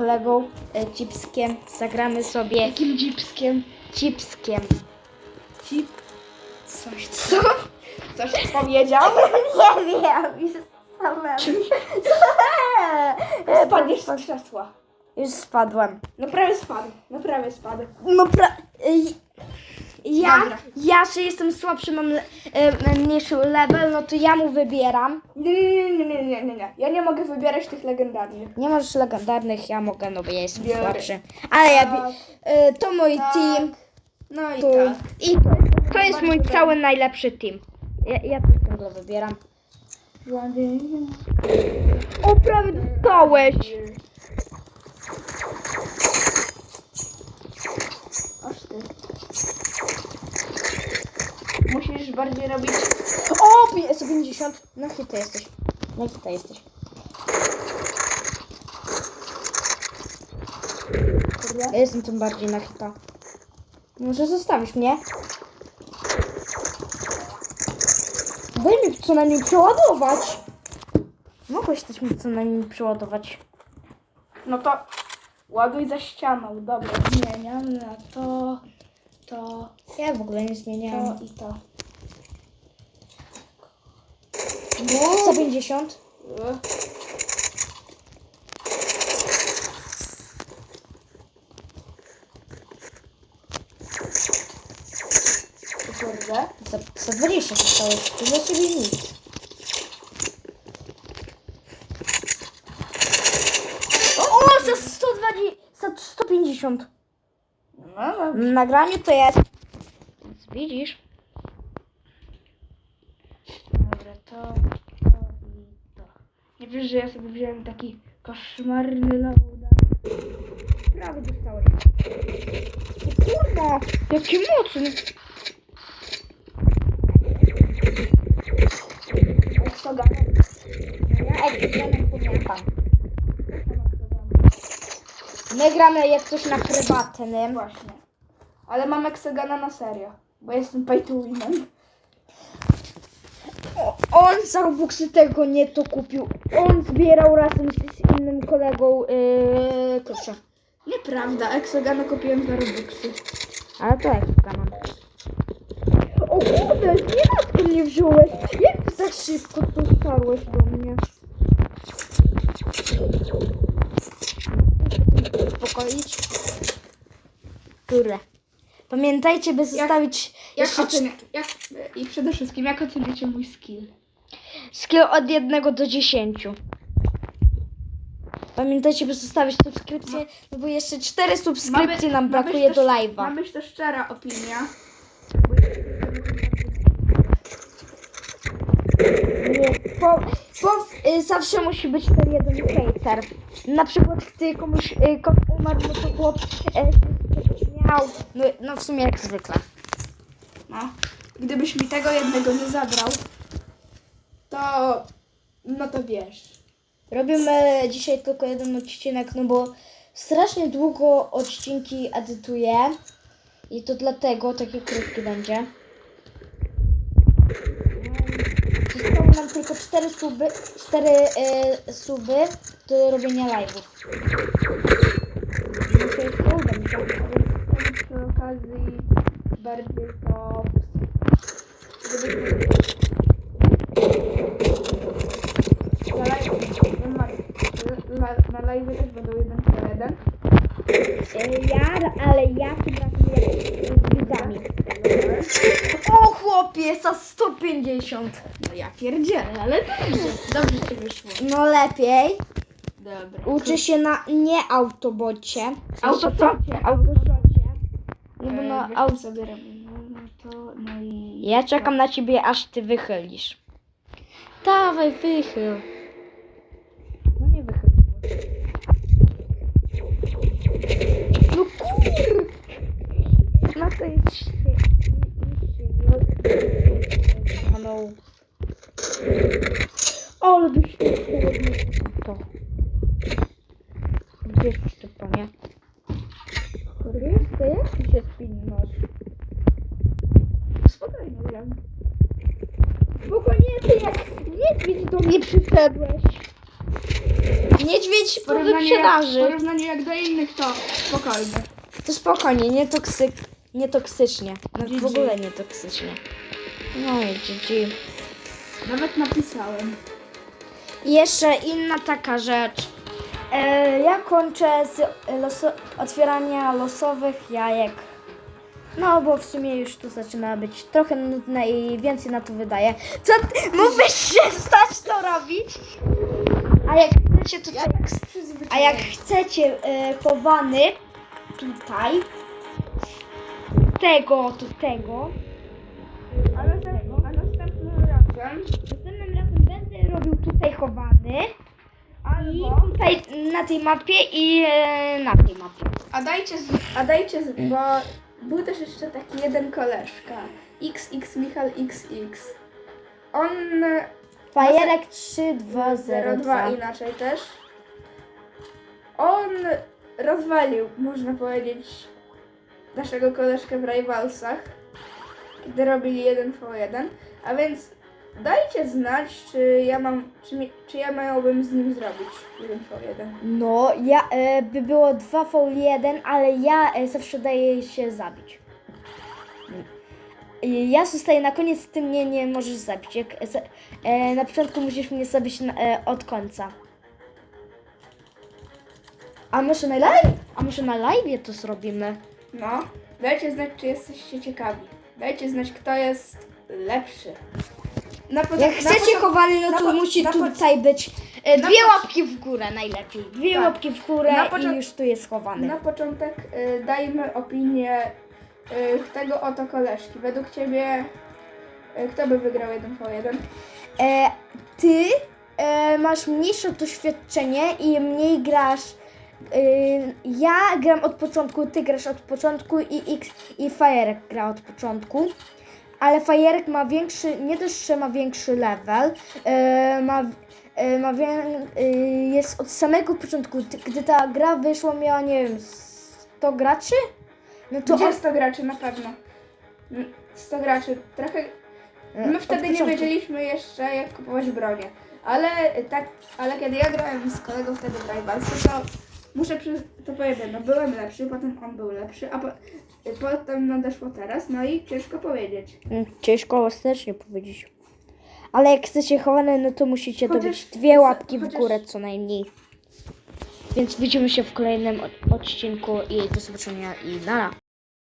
kolegą e, Cipskiem zagramy sobie Jakim dzipskiem? Cipskiem. Cip... Coś, co? Coś powiedział? Nie wiem, już samemu. Spadniesz z krzesła. Już spadłem. No prawie spadł. No prawie spadł. No pra... ej, Ja, Dobra. ja, że jestem słabszy, mam le, e, mniejszy level, no to ja mu wybieram. Nie, nie, nie, nie, nie, nie, nie. Ja nie mogę wybierać tych legendarnych. Nie możesz legendarnych, ja mogę, no bo ja jestem Biorę. słabszy. Ale ja, bi- Tak. e, to mój Tak. team. No i To, tak. I to, to jest mój cały najlepszy team. Ja, ja to ciągle wybieram. O, prawie dostałeś. Aż ty. Musisz bardziej robić... O, pi- 150. Na hita jesteś. Na hita jesteś. Kurde. Ja jestem tym bardziej na hita. Może zostawisz mnie? Daj mi co najmniej przeładować. Mogłeś też mi co najmniej przeładować. No to ładuj za ścianą. Dobra, zmieniam na to, to, Ja w ogóle nie to zmieniałam. i to. 150. Ugh. Kurde. Za, za 20 dostałeś. To dla ciebie nic. O, o za 120, za 150. No, no. W nagraniu to jest. Widzisz? Dobra, to. Nie wiesz, że ja sobie wziąłem taki koszmarny loadout. Prawie dostałeś. Kurwa, jaki mocny. Oksogana. Ja pamiętam. My gramy jak coś na prywatnym. Właśnie. Ale mam Exogana na serio. Bo jestem pay to win. O, On za Robuxy tego nie to kupił. On zbierał razem z innym kolegą yy, klucze. Nieprawda, Exogana kupiłem za Robuxy. Ale to mam. O kurde, nie ty mnie wziąłeś. Jak ty tak szybko dotarłeś do mnie? Uspokoić. Które? Pamiętajcie, by zostawić Jak jeszcze ocenia, jak, I przede wszystkim, jak oceniacie mój skill? skill od 1 do 10. Pamiętajcie, by zostawić subskrypcję, no bo jeszcze 4 subskrypcje nam brakuje do live'a. Ma być to szczera opinia. Nie, po, po, y, zawsze musi być ten jeden hater. Na przykład gdy komuś y, kot umarł, no to chłop y, miał. No, no w sumie jak zwykle. No. Gdybyś mi tego jednego nie zabrał, to... No to wiesz. Robimy dzisiaj tylko jeden odcinek, no bo strasznie długo odcinki edytuję. I to dlatego taki krótki będzie. Zostały nam tylko 4 suby, 4 y, suby do robienia live'ów. Przy okazji bardziej to... Żeby... Na live, na, na, na live też będą jeden po jeden. Ja, ale ja jak z widzami. O chłopie, za 150. No ja pierdzielę, ale dobrze. Dobrze ci wyszło. No lepiej. Dobra. Uczy się na nie autobocie. W sensie Autoszocie. to- Autoszocie. Nie, bo E, na wiesz, au... co sobie robię? No to, no i... Ja czekam na ciebie, aż ty wychylisz. Dawaj, wychyl. No nie wychyl. No kur... No to jest się... Hello. Ale byś to. Gdzie jest szczepanie? Chryste, jak ty się spinasz? Spokojnie, wiem. Spokojnie, ty jak niedźwiedź do mnie przyszedłeś. Niedźwiedź po Porównanie jak, wyprzedaży. porównanie jak do innych to spokojnie. To spokojnie, nie, toksy, nie toksycznie. No, w ogóle nie toksycznie. No i GG. Nawet napisałem. I jeszcze inna taka rzecz. E, ja kończę z loso- otwierania losowych jajek. No, bo w sumie już tu zaczyna być trochę nudne i więcej na to wydaje. Co ty? Mógłbyś się stać to robić? A jak chcecie tutaj... tak A jak chcecie e, chowany tutaj z tego do tego, A następnym, a następnym razem następnym razem będę robił tutaj chowany i albo... tutaj na tej mapie i e, na tej mapie. A dajcie, z, a dajcie, z, bo był też jeszcze taki jeden koleżka. XX Michal XX. On e, Fajerek 02 3202. inaczej też. On rozwalił, można powiedzieć, naszego koleżkę w Rivalsach, kiedy robili 1v1. A więc dajcie znać, czy ja mam, czy, mi, czy ja miałbym z nim zrobić 1v1. No, ja, e, by było 2v1, ale ja e, zawsze daję się zabić. E, Ja zostaję na koniec, ty mnie nie możesz zabić. Jak, e, za- e, na początku musisz mnie zabić na, e, od końca. A może na live? A może na live to zrobimy? No, dajcie znać, czy jesteście ciekawi. Dajcie znać, kto jest lepszy. Na Jak na chcecie począt- chowany, no na to po- musi na po- tutaj być e, dwie po- łapki w górę najlepiej. Dwie Tak. łapki w górę Na i już tu jest chowany. Na początek y, dajmy opinię y, tego oto koleżki. Według ciebie y, kto by wygrał 1v1? E, ty e, masz mniejsze doświadczenie i mniej grasz. E, ja gram od początku, ty grasz od początku i X i Fajerek gra od początku. Ale Fajerek ma większy, nie dość, że ma większy level, e, ma, e, ma wię, e, jest od samego początku. Gdy ta gra wyszła, miała nie wiem, 100 graczy? No to Gdzie on, 100 graczy na pewno? Mm, 100 graczy. Trochę. e, My wtedy nie wiedzieliśmy jeszcze jak kupować bronię. Ale tak, ale kiedy ja grałem z kolegą wtedy w Rivalsy, to muszę przy, to powiem, no byłem lepszy, potem on był lepszy, a po, potem nadeszło teraz, no i ciężko powiedzieć. Mm, Ciężko ostatecznie powiedzieć. Ale jak chcecie chowane, no to musicie Chociaż- dobyć dwie łapki w chociaż- górę co najmniej. Więc widzimy się w kolejnym od- odcinku i do zobaczenia i nara.